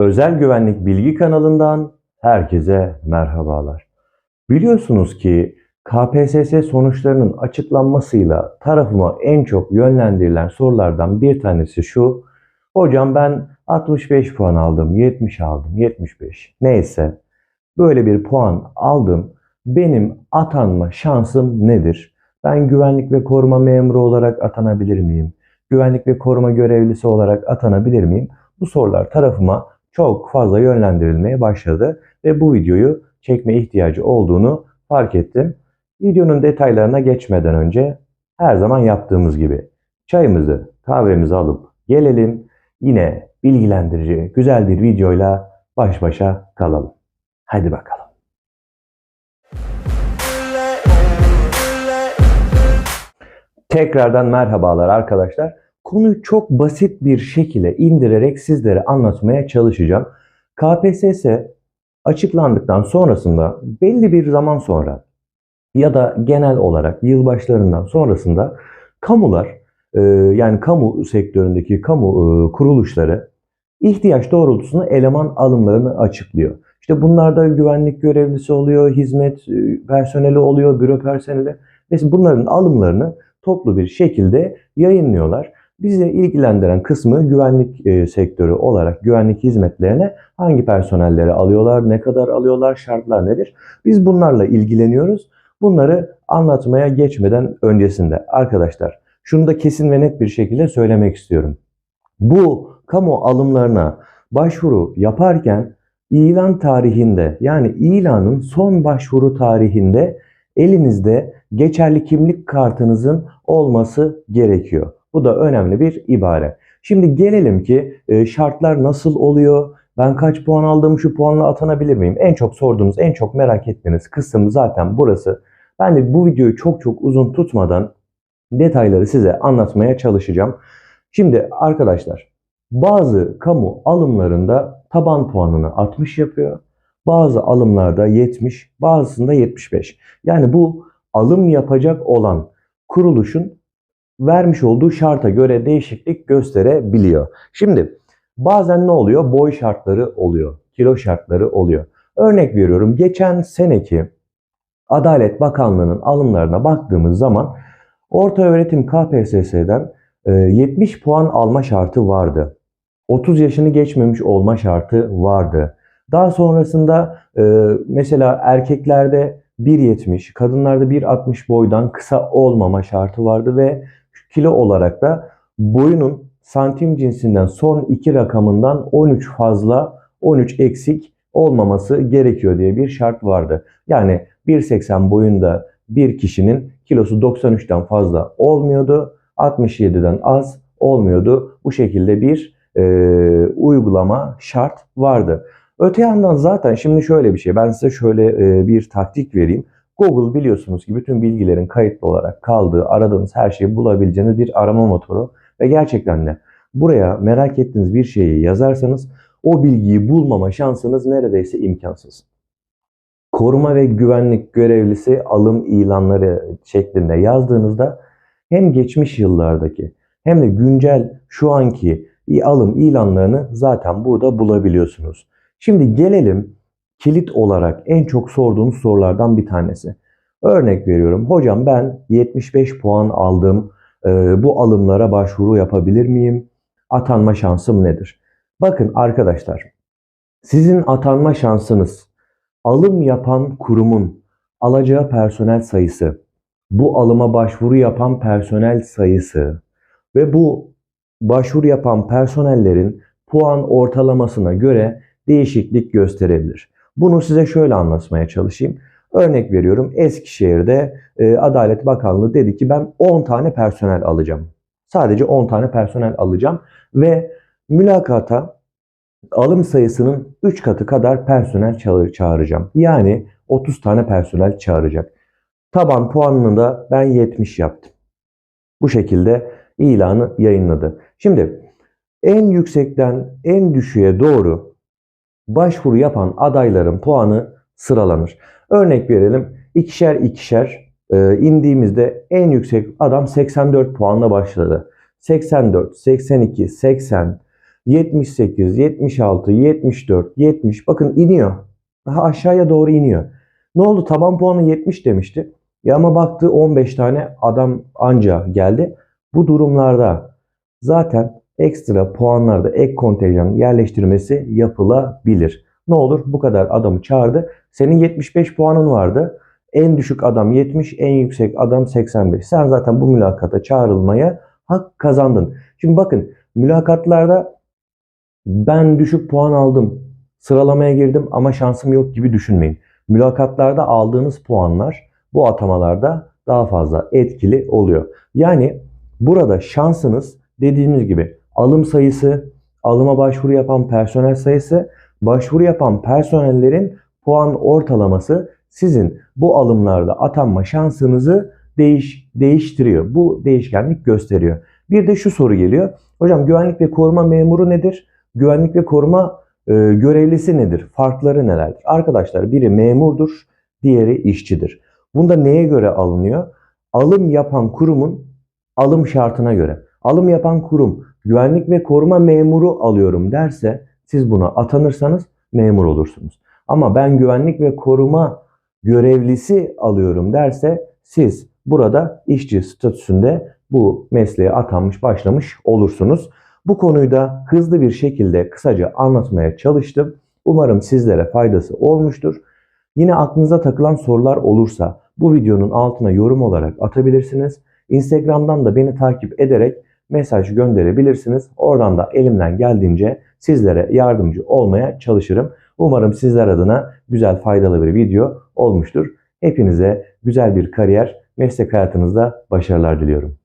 Özel Güvenlik Bilgi kanalından herkese merhabalar. Biliyorsunuz ki KPSS sonuçlarının açıklanmasıyla tarafıma en çok yönlendirilen sorulardan bir tanesi şu. Hocam ben 65 puan aldım, 70 aldım, 75 neyse böyle bir puan aldım. Benim atanma şansım nedir? Ben güvenlik ve koruma memuru olarak atanabilir miyim? Güvenlik ve koruma görevlisi olarak atanabilir miyim? Bu sorular tarafıma çok fazla yönlendirilmeye başladı ve bu videoyu çekme ihtiyacı olduğunu fark ettim. Videonun detaylarına geçmeden önce her zaman yaptığımız gibi çayımızı, kahvemizi alıp gelelim. Yine bilgilendirici, güzel bir videoyla baş başa kalalım. Hadi bakalım. Tekrardan merhabalar arkadaşlar. Konuyu çok basit bir şekilde indirerek sizlere anlatmaya çalışacağım. KPSS açıklandıktan sonrasında belli bir zaman sonra ya da genel olarak yılbaşlarından sonrasında kamular e, yani kamu sektöründeki kamu e, kuruluşları ihtiyaç doğrultusunda eleman alımlarını açıklıyor. İşte bunlarda güvenlik görevlisi oluyor, hizmet e, personeli oluyor, büro personeli ve bunların alımlarını toplu bir şekilde yayınlıyorlar. Bizi ilgilendiren kısmı güvenlik e, sektörü olarak güvenlik hizmetlerine hangi personelleri alıyorlar, ne kadar alıyorlar, şartlar nedir? Biz bunlarla ilgileniyoruz. Bunları anlatmaya geçmeden öncesinde arkadaşlar şunu da kesin ve net bir şekilde söylemek istiyorum. Bu kamu alımlarına başvuru yaparken ilan tarihinde yani ilanın son başvuru tarihinde elinizde geçerli kimlik kartınızın olması gerekiyor. Bu da önemli bir ibare. Şimdi gelelim ki e, şartlar nasıl oluyor? Ben kaç puan aldım? Şu puanla atanabilir miyim? En çok sorduğunuz, en çok merak ettiğiniz kısım zaten burası. Ben de bu videoyu çok çok uzun tutmadan detayları size anlatmaya çalışacağım. Şimdi arkadaşlar bazı kamu alımlarında taban puanını 60 yapıyor. Bazı alımlarda 70, bazısında 75. Yani bu alım yapacak olan kuruluşun vermiş olduğu şarta göre değişiklik gösterebiliyor. Şimdi bazen ne oluyor? Boy şartları oluyor, kilo şartları oluyor. Örnek veriyorum geçen seneki Adalet Bakanlığı'nın alımlarına baktığımız zaman orta öğretim KPSS'den 70 e, puan alma şartı vardı. 30 yaşını geçmemiş olma şartı vardı. Daha sonrasında e, mesela erkeklerde 1.70, kadınlarda 1.60 boydan kısa olmama şartı vardı ve kilo olarak da boyunun santim cinsinden son iki rakamından 13 fazla 13 eksik olmaması gerekiyor diye bir şart vardı. Yani 1.80 boyunda bir kişinin kilosu 93'ten fazla olmuyordu. 67'den az olmuyordu. Bu şekilde bir e, uygulama şart vardı. Öte yandan zaten şimdi şöyle bir şey. Ben size şöyle e, bir taktik vereyim. Google biliyorsunuz ki bütün bilgilerin kayıtlı olarak kaldığı, aradığınız her şeyi bulabileceğiniz bir arama motoru. Ve gerçekten de buraya merak ettiğiniz bir şeyi yazarsanız o bilgiyi bulmama şansınız neredeyse imkansız. Koruma ve güvenlik görevlisi alım ilanları şeklinde yazdığınızda hem geçmiş yıllardaki hem de güncel şu anki alım ilanlarını zaten burada bulabiliyorsunuz. Şimdi gelelim kilit olarak en çok sorduğunuz sorulardan bir tanesi. Örnek veriyorum. Hocam ben 75 puan aldım. Ee, bu alımlara başvuru yapabilir miyim? Atanma şansım nedir? Bakın arkadaşlar. Sizin atanma şansınız alım yapan kurumun alacağı personel sayısı, bu alıma başvuru yapan personel sayısı ve bu başvuru yapan personellerin puan ortalamasına göre değişiklik gösterebilir. Bunu size şöyle anlatmaya çalışayım. Örnek veriyorum Eskişehir'de e, Adalet Bakanlığı dedi ki ben 10 tane personel alacağım. Sadece 10 tane personel alacağım ve mülakata alım sayısının 3 katı kadar personel çağıracağım. Yani 30 tane personel çağıracak. Taban puanını da ben 70 yaptım. Bu şekilde ilanı yayınladı. Şimdi en yüksekten en düşüğe doğru başvuru yapan adayların puanı sıralanır. Örnek verelim ikişer ikişer e, indiğimizde en yüksek adam 84 puanla başladı. 84, 82, 80, 78, 76, 74, 70 bakın iniyor. Daha aşağıya doğru iniyor. Ne oldu? Taban puanı 70 demişti. Ya ama baktı 15 tane adam anca geldi. Bu durumlarda zaten ekstra puanlarda ek kontenjan yerleştirmesi yapılabilir. Ne olur? Bu kadar adamı çağırdı. Senin 75 puanın vardı. En düşük adam 70, en yüksek adam 85. Sen zaten bu mülakata çağrılmaya hak kazandın. Şimdi bakın mülakatlarda ben düşük puan aldım, sıralamaya girdim ama şansım yok gibi düşünmeyin. Mülakatlarda aldığınız puanlar bu atamalarda daha fazla etkili oluyor. Yani burada şansınız dediğimiz gibi alım sayısı, alıma başvuru yapan personel sayısı, başvuru yapan personellerin puan ortalaması sizin bu alımlarda atanma şansınızı değiş, değiştiriyor. Bu değişkenlik gösteriyor. Bir de şu soru geliyor. Hocam güvenlik ve koruma memuru nedir? Güvenlik ve koruma e, görevlisi nedir? Farkları nelerdir? Arkadaşlar biri memurdur, diğeri işçidir. Bunda neye göre alınıyor? Alım yapan kurumun alım şartına göre. Alım yapan kurum güvenlik ve koruma memuru alıyorum derse siz buna atanırsanız memur olursunuz. Ama ben güvenlik ve koruma görevlisi alıyorum derse siz burada işçi statüsünde bu mesleğe atanmış başlamış olursunuz. Bu konuyu da hızlı bir şekilde kısaca anlatmaya çalıştım. Umarım sizlere faydası olmuştur. Yine aklınıza takılan sorular olursa bu videonun altına yorum olarak atabilirsiniz. Instagram'dan da beni takip ederek mesaj gönderebilirsiniz. Oradan da elimden geldiğince sizlere yardımcı olmaya çalışırım. Umarım sizler adına güzel faydalı bir video olmuştur. Hepinize güzel bir kariyer, meslek hayatınızda başarılar diliyorum.